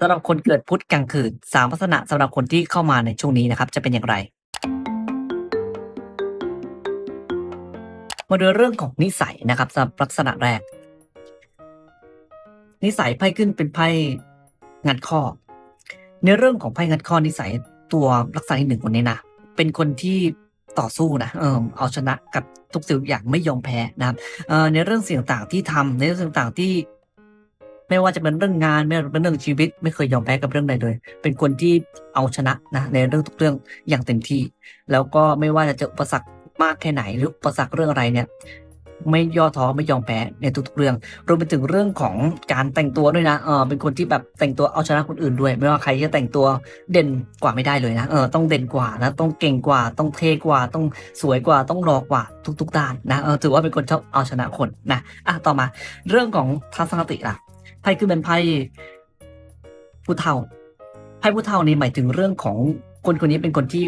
สำหรับคนเกิดพุธกลางคืนสามลักษณะสำหรับคนที่เข้ามาในช่วงนี้นะครับ จะเป็นอย่างไร มาดูเรื่องของนิสัยนะครับสำหรับลักษณะแรก นิสัยไพ่ขึ้นเป็นไพ่งัดข้อ ในเรื่องของไพ่งัดข้อนิสัยตัวลักษณะที่หนึ่งคนนี้นะเป็นคนที่ต่อสู้นะเออเอาชนะกับทุกสิ่งทุกอย่างไม่ยอมแพ้นะครับในเรื่องสิ่งต่างที่ทำในเรื่องสิ่งต่างที่ ไม่ว่าจะเป็นเรื่องงานไม่ว่าจะเป็นเรื่องชีวิต ไม่เคยยอมแพ้กับเรื่องใดเลย เป็นคนที่เอาชนะนะในเรื่องทุกเรื่องอย่างเต็มที่ แล้วก็ไม่ว่าจะเจออุปสรรคมากแค่ไหนหรืออุปสรรคเรื่องอะไรเนี่ยไม่ย่อท้อไม่ยอมแพ้ในทุกๆเรื่อง รวมไปถึงเรื่องของการแต่งตัวด้วยนะ เออเป็นคนที่แบบแต่งตัวเอาชนะคนอื่นด้วย ไม่ว่าใครจะแต่งตัวเด่นกว่าไม่ได้เลยนะ เออต้องเด่นกว่านะ ต้องเก่งกว่า ต้องเทกว่า ต้องสวยกว่า ต้องหล่อกว่าทุก ๆ ด้านนะ เออถือว่าเป็นคนชอบเอาชนะคนนะ อะต่อมาเรื่องของทัศนคติล่ะ พ่คือเป็นไพ่ผู้เฒ่าไพ่ผู้เฒ่านี่หมายถึงเรื่องของคนคนนี้เป็นคนที่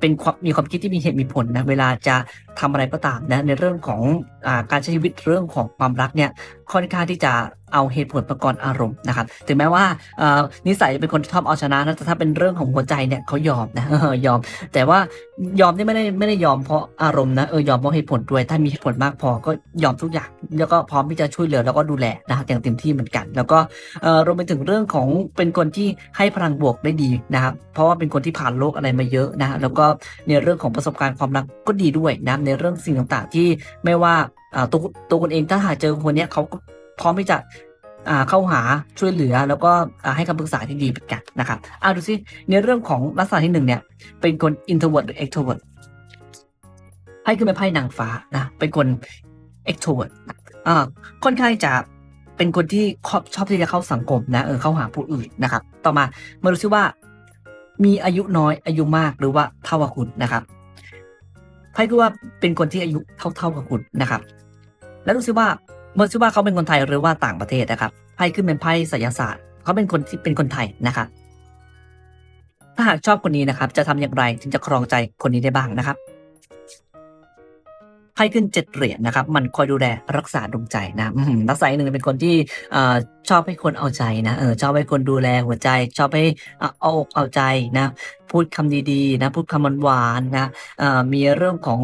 เป็นความมีความคิดที่มีเหตุมีผลนะเวลาจะทำอะไรก็ตามนะในเรื่องของอการใช้ชีวิตเรื่องของความรักเนี่ยค่อนข้างที่จะเอาเหตุผลประกอบอารมณ์นะครับถึงแม้ว่านิสัยเป็นคนที่ชอบเอาชนะนะแต่ถ้าเป็นเรื่องของหัวใจเนี่ยเขายอมนะยอม แต่ว่ายอมนี่ไม่ได้ไม่ได้ยอมเพราะอารมณ์นะเออยอมเพราะเหตุผลด้วย ถ้ามีเหตุผลมากพอก็ยอมทุกอย่าง แล้วก็พร้อมที่จะช่วยเหลือแล้วก็ดูแลนะครับอย่างเต็มที่เหมือนกัน แล้วก็รวมไปถึงเรื่องของเป็นคนที่ให้พลังบวกได้ดีนะครับเพราะว่าเป็นคนที่ผ่านโลกอะไรมาเยอะนะแล้วก็ในเรื่องของประสบการณ์ความรักก็ดีด้วยนะในเรื่องสิ่งต่างๆ ที่ไม่ว่าตัวตัวคนเองถ้าหากเจอคนนี้เขาก็พร้อมที่จะเข้าหาช่วยเหลือแล้วก็ให้คำปรึกษาที่ดีเหมือนกันนะครับอ่าดูซิในเรื่องของลักษณะที่หนึ่งเนี่ย เป็นคน introvert หรือ extrovert ไพ่คือเป็นไพ่นางฟ้านะ เป็นคน extrovert อ่าค่อนข้างจะเป็นคนที่ชอบชอบที่จะเข้าสังคมนะเออเข้าหาผู้อื่นนะครับ ต่อมามาดูซิว่า มีอายุน้อยอายุมากหรือว่าเท่ากับคุณนะครับไพ่คือว่าเป็นคนที่อายุเท่าเท่ากับคุณนะครับ แล้วดูซิว่ามาดูซิว่าเขาเป็นคนไทยหรือว่าต่างประเทศนะครับไพ่ขึ้นเป็นไพ่ไสยศาสตร์เขาเป็นคนที่เป็นคนไทยนะครับถ้าหากชอบคนนี้นะครับ จะทำอย่างไรถึงจะครองใจคนนี้ได้บ้างนะครับ ไพ่ขึ้นเจ็ดเหรียญนะครับ มันคอยดูแลรักษาดวงใจนะลักษณะหนึ่งเป็นคนที่อชอบให้คนเอาใจนะเออชอบให้คนดูแลหัวใจ ชอบให้เอาอกเอาใจนะ พูดคำดีๆ นะพูดคำหวานๆนะมีเรื่องของ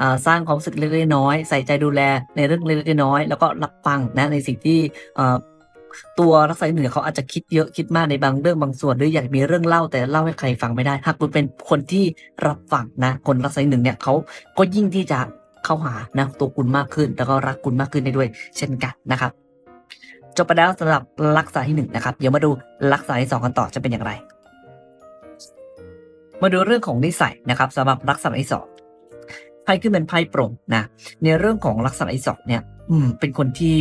อสร้างความรู้สึกเล็กๆน้อยใส่ใจดูแลในเรื่องเล็กๆน้อยแล้วก็รับฟังนะในสิ่งที่ตัวลักษณะหนึ่งเขาอาจจะคิดเยอะคิดมากในบางเรื่องบางส่วนหรืออยากมีเรื่องเล่าแต่เล่าให้ใครฟังไม่ได้หากคุณเป็นคนที่รับฟังนะ คนลักษณะหนึ่งเนี่ยเขาก็ยิ่งที่จะ เข้าหานะตัวคุณมากขึ้น แล้วก็รักคุณมากขึ้นได้ด้วย เช่นกันนะครับ จบไปแล้วสำหรับลักษณะที่หนึ่งนะครับเดี๋ยวมาดูลักษณะที่สองกันต่อจะเป็นอย่างไร มาดูเรื่องของนิสัยนะครับสำหรับลักษณะที่สองไพ่ขึ้นเป็นไพ่โปร่งนะในเรื่องของลักษณะที่สองเนี่ย อืม เป็นคนที่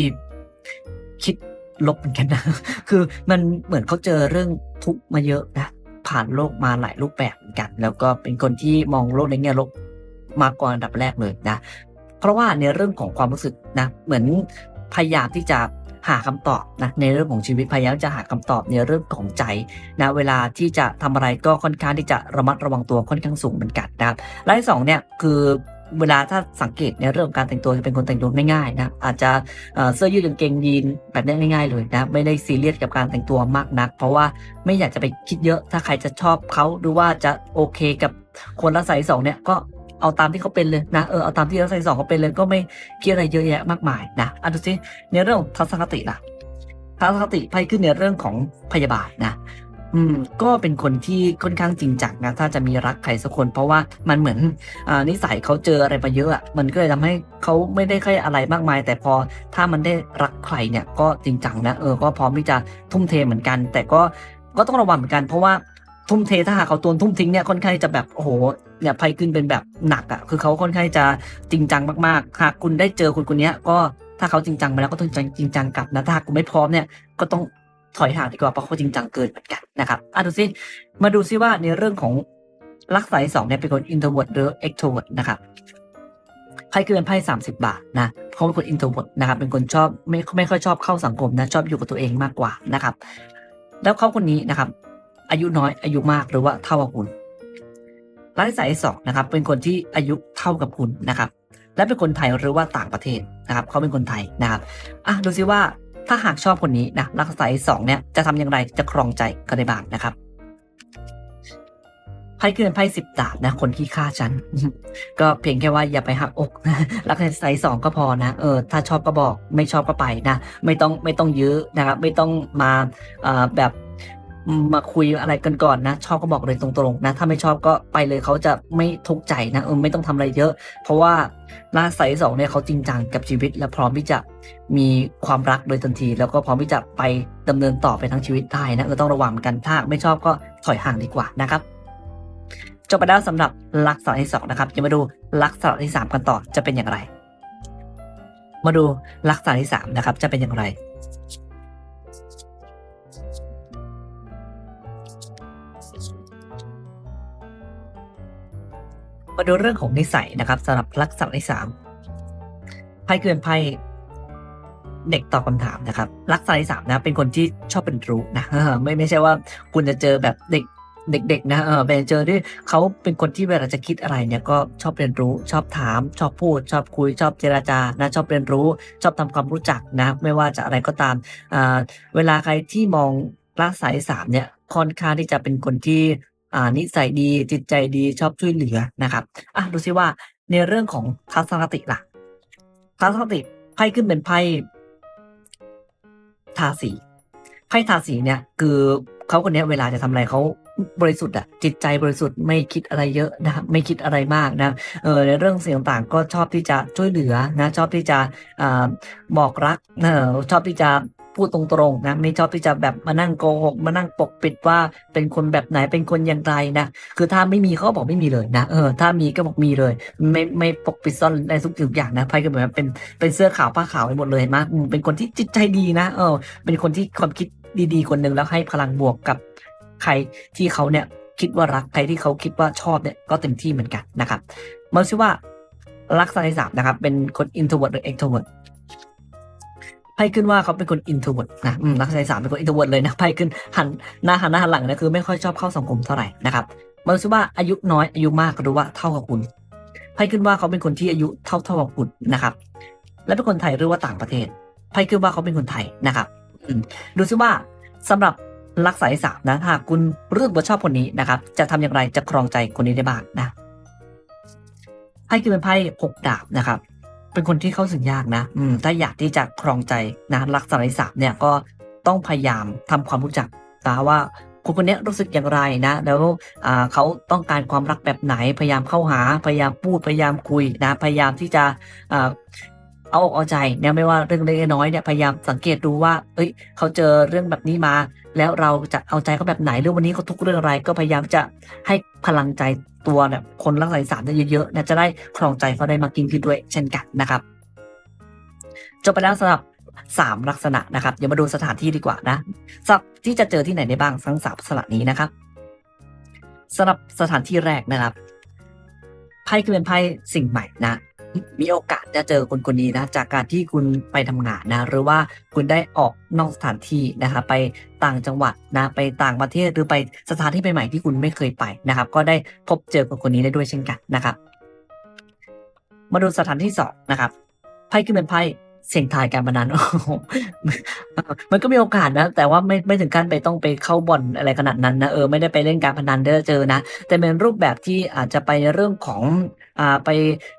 คิดลบเหมือนกันนะ คือมันเหมือนเขาเจอเรื่องทุกข์มาเยอะนะ ผ่านโลกมาหลายรูปแบบเหมือนกัน แล้วก็เป็นคนที่มองโลกในแง่ลบ มาก่อนอันดับแรกเลยนะ เพราะว่าในเรื่องของความรู้สึกนะเหมือนพยายามที่จะหาคำตอบนะในเรื่องของชีวิตพยายามจะหาคำตอบในเรื่องของใจนะเวลาที่จะทำอะไรก็ค่อนข้างที่จะระมัดระวังตัวค่อนข้างสูงเหมือนกันนะครับและที่สองเนี่ยคือเวลาถ้าสังเกตในเรื่องของการแต่งตัวจะเป็นคนแต่งตัวง่ายๆนะอาจจะเอ่อเสื้อยืดกางเกงยีนแบบนี้ง่ายๆเลยนะไม่ได้ซีเรียสกับการแต่งตัวมากนัก เพราะว่าไม่อยากจะไปคิดเยอะถ้าใครจะชอบเขาหรือว่าจะโอเคกับคนละสายสองเนี่ยก็ เอาตามที่เขาเป็นเลยนะเออเอาตามที่ลักษณะที่สองเขาเป็นเลยก็ไม่คิดอะไรเยอะแยะมากมายนะอะดูสิในเรื่องของทัศนคติล่ะทัศนคติไพ่ขึ้นในเรื่องของพยาบาทนะอืมก็เป็นคนที่ค่อนข้างจริงจังนะถ้าจะมีรักใครสักคน เพราะว่ามันเหมือนอ่านิสัยเขาเจออะไรมาเยอะอะมันก็เลยทำให้เขาไม่ได้ค่อยอะไรมากมาย แต่พอถ้ามันได้รักใครเนี่ยก็จริงจังนะเออก็พร้อมที่จะทุ่มเทเหมือนกัน แต่ก็ก็ต้องระวังเหมือนกันเพราะว่า ทุ่มเทถ้าหากเขาตัวทุ่มทิ้งเนี่ยค่อนข้างจะแบบโอ้โหเนี่ยไพ่ขึ้นเป็นแบบหนักอะคือเขาค่อนข้างจะจริงจังมากๆ หากคุณได้เจอคนคนนี้ก็ถ้าเขาจริงจังไปแล้วก็ต้องจริงจังกลับนะถ้าคุณไม่พร้อมเนี่ยก็ต้องถอยห่างดีกว่าเพราะเขาจริงจังเกินเหมือนกันนะครับอะดูซิมาดูซิว่าในเรื่องของลักษณะสองเนี่ยเป็นคน introvert หรือ extrovert นะครับไพ่คือเป็นไพ่สามสิบบาทนะเขาเป็นคน introvert นะครับเป็นคนชอบไม่ไม่ค่อยชอบเข้าสังคมนะชอบอยู่กับตัวเองมากกว่านะครับ แล้วเขาคนนี้นะครับ อายุน้อยอายุมากหรือว่าเท่ากับคุณลักษณะที่สองนะครับ เป็นคนที่อายุเท่ากับคุณนะครับ และเป็นคนไทยหรือว่าต่างประเทศนะครับ เขาเป็นคนไทยนะครับอะดูซิว่าถ้าหากชอบคนนี้นะลักษณะที่สองเนี่ยจะทำอย่างไรจะครองใจก็ได้บ้างนะครับไพ่เคือไพ่สิบดาบนะ คนที่ฆ่าฉัน ก็เพียงแค่ว่าอย่าไปหักอกลักษณะที่สองก็พอนะเออถ้าชอบก็บอกไม่ชอบก็ไปนะ ไม่ต้องไม่ต้องยื้อนะครับ ไม่ต้องมาเอ่อแบบ มาคุยอะไรกันก่อนนะ ชอบก็บอกเลยตรงๆนะ ถ้าไม่ชอบก็ไปเลยเขาจะไม่ทุกข์ใจนะเออไม่ต้องทำอะไรเยอะ เพราะว่าลักษณะที่สองเนี่ยเขาจริงจังกับชีวิต และพร้อมที่จะมีความรักโดยทันที แล้วก็พร้อมที่จะไปดำเนินต่อไปทั้งชีวิตได้นะเออต้องระวังกันถ้าไม่ชอบก็ถอยห่างดีกว่านะครับจบไปแล้วสำหรับลักษณะที่สองนะครับจะมาดูลักษณะที่สามกันต่อจะเป็นอย่างไร มาดูลักษณะที่สามนะครับ จะเป็นอย่างไร มาดูเรื่องของนิสัยนะครับสำหรับลักษณะที่สามไพ่เกินไพ่เด็กตอบคำถามนะครับ ลักษณะที่สามนะ เป็นคนที่ชอบเป็นรู้นะไม่ไม่ใช่ว่าคุณจะเจอแบบเด็กเด็กๆนะเออไปเจอที่เขาเป็นคนที่เวลาจะคิดอะไรเนี่ยก็ชอบเรียนรู้ ชอบถาม ชอบพูด ชอบคุย ชอบเจราจานะชอบเรียนรู้ ชอบทำความรู้จักนะ ไม่ว่าจะอะไรก็ตามอ่าเวลาใครที่มองลักษณะที่สามเนี่ยค่อนข้างที่จะเป็นคนที่ อ่านิสัยดีจิตใจดีชอบช่วยเหลือนะครับอะดูซิว่าในเรื่องของทัศนคติล่ะทัศนคติไพ่ขึ้นเป็นไพ่ทาสีไพ่ทาสีเนี่ย คือเขาคนนี้เวลาจะทำอะไรเขาบริสุทธิ์อะจิตใจบริสุทธิ์ไม่คิดอะไรเยอะนะครับไม่คิดอะไรมากนะเออในเรื่องสิ่งต่างๆ ก็ชอบที่จะช่วยเหลือนะ ชอบที่จะอ่าบอกรักเออชอบที่จะ พูดตรงๆนะไม่ชอบที่จะแบบมานั่งโกหกมานั่งปกปิดว่าเป็นคนแบบไหนเป็นคนอย่างไรนะคือถ้าไม่มีเขาบอกไม่มีเลยนะเออถ้ามีก็บอกมีเลย ไม่ไม่ปกปิดซ่อนในทุกสิ่งอย่างนะไพ่ก็เหมือนเป็นเป็นเสื้อขาวผ้าขาวไปหมดเลยมอืมเป็นคนที่จิตใจดีนะเออ เป็นคนที่ความคิดดีๆ คนหนึ่งแล้วให้พลังบวกกับใครที่เขาเนี่ยคิดว่ารักใครที่เขาคิดว่าชอบเนี่ยก็เต็มที่เหมือนกันนะครับมาซิว่าลักษณะที่สามนะครับ เป็นคน introvert หรือ extrovert ไพ่ขึ้นว่าเขาเป็นคน introvert นะลักษณะที่สามเป็นคน introvert เลยนะไพ่ขึ้นหันหน้าหันหน้าหันหลังนะคือไม่ค่อยชอบเข้าสังคมเท่าไหร่นะครับมาดูซิว่าอายุน้อยอายุมากก็รู้ว่าเท่ากับคุณไพ่ขึ้นว่าเขาเป็นคนที่อายุเท่าเท่ากับคุณนะครับ และเป็นคนไทยหรือว่าต่างประเทศไพ่ขึ้นว่าเขาเป็นคนไทยนะครับดูซิว่าสำหรับลักษณะที่สามนะถ้าหากคุณรู้สึกว่าชอบคนนี้นะครับ จะทำอย่างไรจะครองใจคนนี้ได้บ้างนะไพ่คือเป็นไพ่หกดาบนะครับ เป็นคนที่เข้าถึงยากนะ อืม ถ้าอยากที่จะครองใจนะรักษณะที่สามเนี่ยก็ต้องพยายามทำความรู้จักนะว่าคนคนนี้รู้สึกอย่างไรนะ แล้วเขาต้องการความรักแบบไหน พยายามเข้าหา พยายามพูด พยายามคุยนะ พยายามที่จะ เอาอกเอาใจเนี่ยไม่ว่าเรื่องเล็กน้อยเนี่ยพยายามสังเกตดูว่าเอ้ยเขาเจอเรื่องแบบนี้มา แล้วเราจะเอาใจเขาแบบไหนหรือวันนี้เขาทุกเรื่องอะไร ก็พยายามจะให้พลังใจตัวแบบคนลักษณะที่สามเนี่ยเยอะๆนะจะได้ครองใจเขาได้มากยิ่งขึ้นด้วย เช่นกันนะครับจบไปแล้วสำหรับสามลักษณะนะครับเดี๋ยวมาดูสถานที่ดีกว่านะสับที่จะเจอที่ไหนได้บ้างทั้งสามลักษณะนี้นะครับสำหรับสถานที่แรกนะครับไพ่คือเป็นไพ่สิ่งใหม่นะ มีโอกาสจะเจอคนคนนี้นะจากการที่คุณไปทำงานนะหรือว่าคุณได้ออกนอกสถานที่นะคะไปต่างจังหวัดนะไปต่างประเทศหรือไปสถานที่ใหม่ๆที่คุณไม่เคยไปนะครับ ก็ได้พบเจอคนคนนี้ได้ด้วยเช่นกันนะครับ มาดูสถานที่สองนะครับไพ่คือเป็นไพ่เสี่ยงทายการพนันมันก็มีโอกาสนะ แต่ว่าไม่ไม่ถึงขั้นไปต้องไปเข้าบ่อนอะไรขนาดนั้นนะเออไม่ได้ไปเล่นการพนันเด้อเจอนะ แต่เป็นรูปแบบที่อาจจะไปในเรื่องของ อ่าไป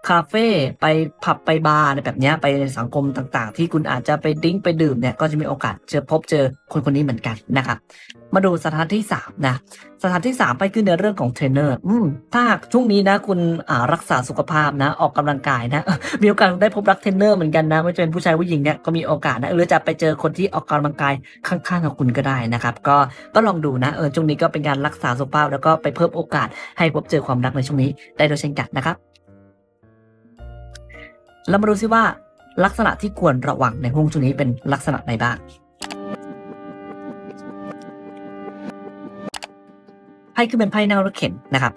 คาเฟ่ไปผับไปบาร์อะไรแบบนี้ไปในสังคมต่างๆ ที่คุณอาจจะไปดิ้งไปดื่มเนี่ยก็จะมีโอกาสเจอพบเจอคนคนนี้เหมือนกันนะครับมาดูสถานที่สามนะสถานที่สามไปขึ้นในเรื่องของเทรนเนอร์อืมถ้าช่วงนี้นะคุณรักษาสุขภาพนะ ออกกำลังกายนะมีโอกาสได้พบรักเทรนเนอร์เหมือนกันนะไม่ว่าจะเป็นผู้ชายผู้หญิงเนี่ยก็มีโอกาสนะหรือจะไปเจอคนที่ออกกำลังกายข้างๆกับคุณก็ได้นะครับ ก็ก็ลองดูนะเออช่วงนี้ก็เป็นการรักษาสุขภาพ แล้วก็ไปเพิ่มโอกาสให้พบเจอความรักในช่วงนี้ได้โดยเช่นกันนะครับ เรามาดูซิว่าลักษณะที่ควรระวังในห่วงช่วงนี้เป็นลักษณะไหนบ้างไพ่คือเป็นไพ่แนวรถเข็นนะครับ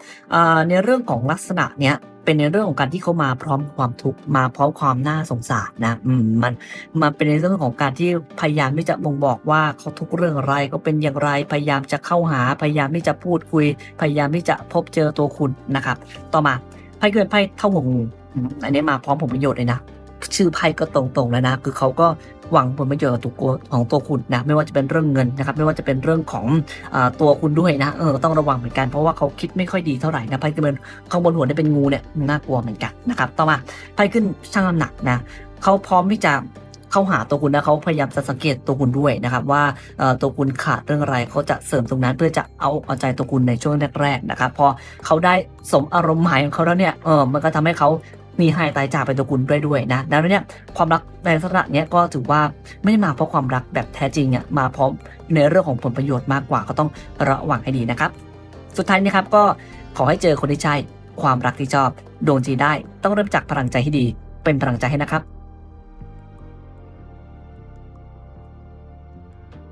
ในเรื่องของลักษณะเนี้ยเป็นในเรื่องของการที่เขามาพร้อมความทุกข์มาพร้อมความน่าสงสารนะมันมันเป็นในเรื่องของการที่พยายามที่จะบ่งบอกว่าเขาทุกเรื่องอะไรก็เป็นอย่างไรพยายามจะเข้าหาพยายามที่จะพูดคุย พยายามที่จะพบเจอตัวคุณนะครับ ต่อมาไพ่คือเป็นไพ่เท่าหัวงู อันนี้มาพร้อมผลประโยชน์เลยนะ ชื่อไพ่ก็ตรงๆแล้วนะ คือเขาก็หวังผลประโยชน์กับตัวของตัวคุณนะ ไม่ว่าจะเป็นเรื่องเงินนะครับ ไม่ว่าจะเป็นเรื่องของอตัวคุณด้วยนะ เออ ต้องระวังเหมือนกัน เพราะว่าเขาคิดไม่ค่อยดีเท่าไหร่นะไพ่ที่เป็นข้างบนหัวได้เป็นงูเนี่ย น่ากลัวเหมือนกันนะครับ ต่อมาไพ่ขึ้นช่างน้ำหนักนะ เขาพร้อมที่จะเข้าหาตัวคุณนะเขาพยายามจะสังเกตตัวคุณด้วยนะครับ ว่าตัวคุณขาดเรื่องอะไรเขาจะเสริมตรงนั้นเพื่อจะเอาเอาใจตัวคุณในช่วงแรกๆนะครับพอเขาได้สมอารมณ์หมายของเขาแล้วเนี่ยเออมันก็ทำให้เขา มีหายตายจากไปตัวกุลด้วยด้วยนะดังนั้นเนี่ยความรักในลักษณะเนี้ยก็ถือว่าไม่ได้มาเพราะความรักแบบแท้จริงเนี่ยมาพร้อมในเรื่องของผลประโยชน์มากกว่าก็ต้องระวังให้ดีนะครับ สุดท้ายนะครับก็ขอให้เจอคนที่ใช่ความรักที่ชอบโดนจีได้ต้องเริ่มจากพลังใจที่ดี เป็นพลังใจให้นะครับ